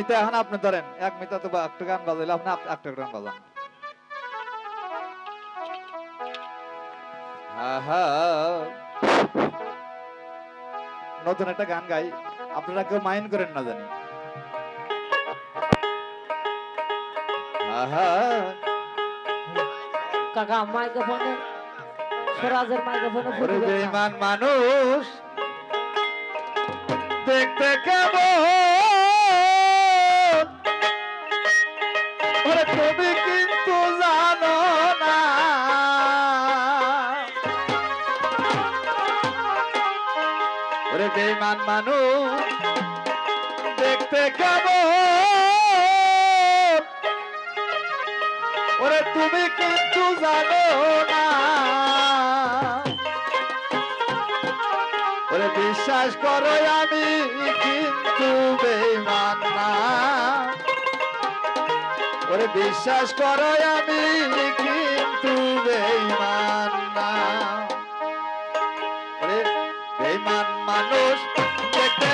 মিতা এখন আপনি ধরেন এক মিতা তো একটা গান বাজাইলে আপনি একটা গান বাজান। নতুন একটা গান গাই আপনারা কেউ মাইন্ড করেন না জানি। কাকা মাইক্রোফোনে স্বরাজের মাইক্রোফোনে ওরে বেঈমান মানুষ দেখতে কেমন? তুমি কিন্তু জানো না। ওরে বেঈমান মানুষ, দেখতে কেমন? ওরে তুমি কিন্তু জানো না। ওরে বিশ্বাস করো আমি কিন্তু বেঈমান না। ওরে বিশ্বাস করো আমি কিন্তু বেঈমান না। ওরে বেঈমান মানুষ দেখতে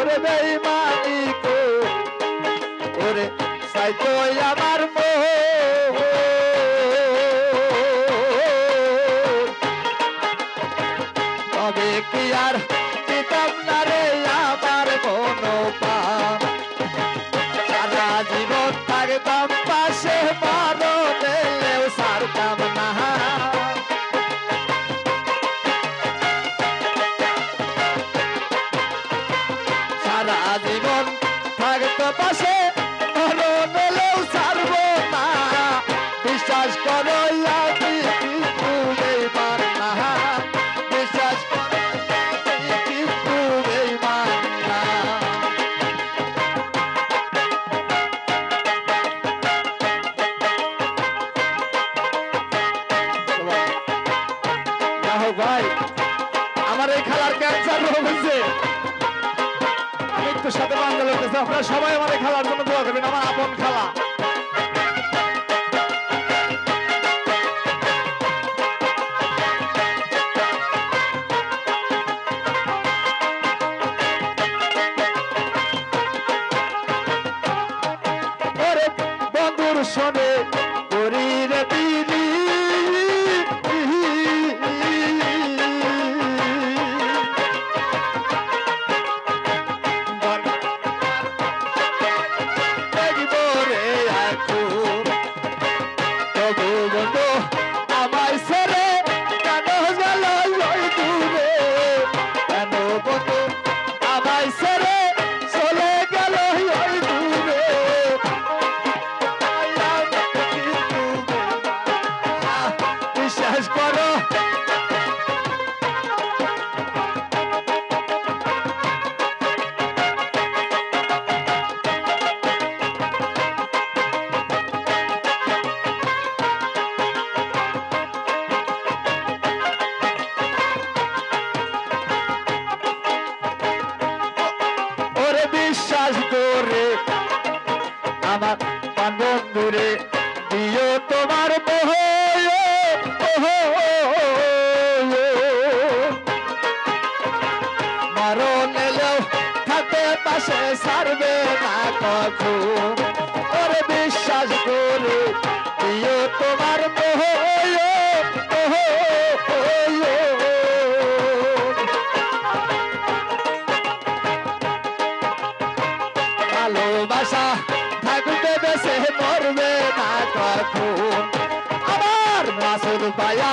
ওরে বেইমানি কো ওরে সাইতো আমার আপনারা সবাই আমাদের খেলার জন্য পাশে ছাড়বে না কখন? ওরে বিশ্বাস করে দিও তোমার মোহ ভালোবাসা থাকবে বেশে মরবে না কখন? আমার মাসুদ পায়া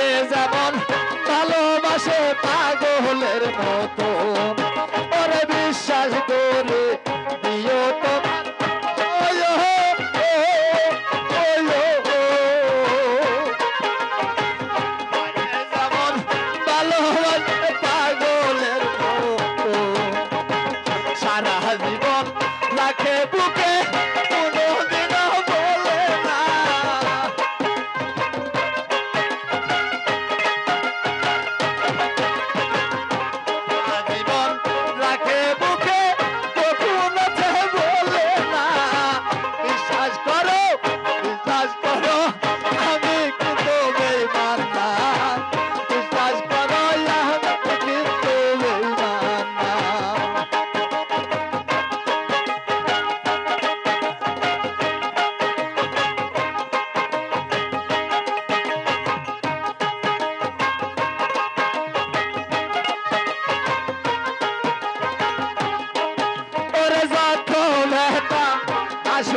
আমাকে যেমন ভালোবাসে পাগলের মতো। ওরে বিশ্বাস করে সারা জীবন লাখে বুকে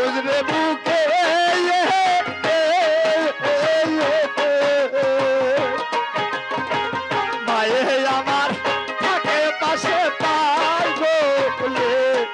বুঝরে বুকে মায়ে আমার থাকে পাশে পাই গো ফুলের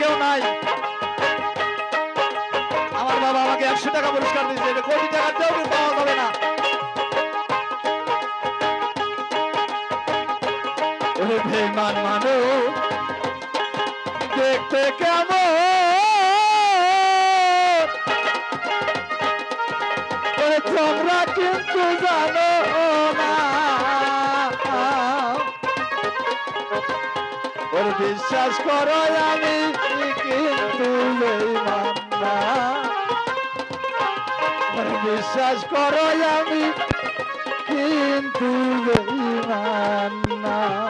কেউ নাই। আমার বাবা আমাকে একশো টাকা পুরস্কার দিয়েছে, এটা কোটি টাকা দিয়েও কিন্তু পাওয়া যাবে না। বেমান মানুষ, দেখতে কেমন? কিন্তু জানো। বিশ্বাস করো আমি কিন্তু বিশ্বাস করো আমি কিন্তু না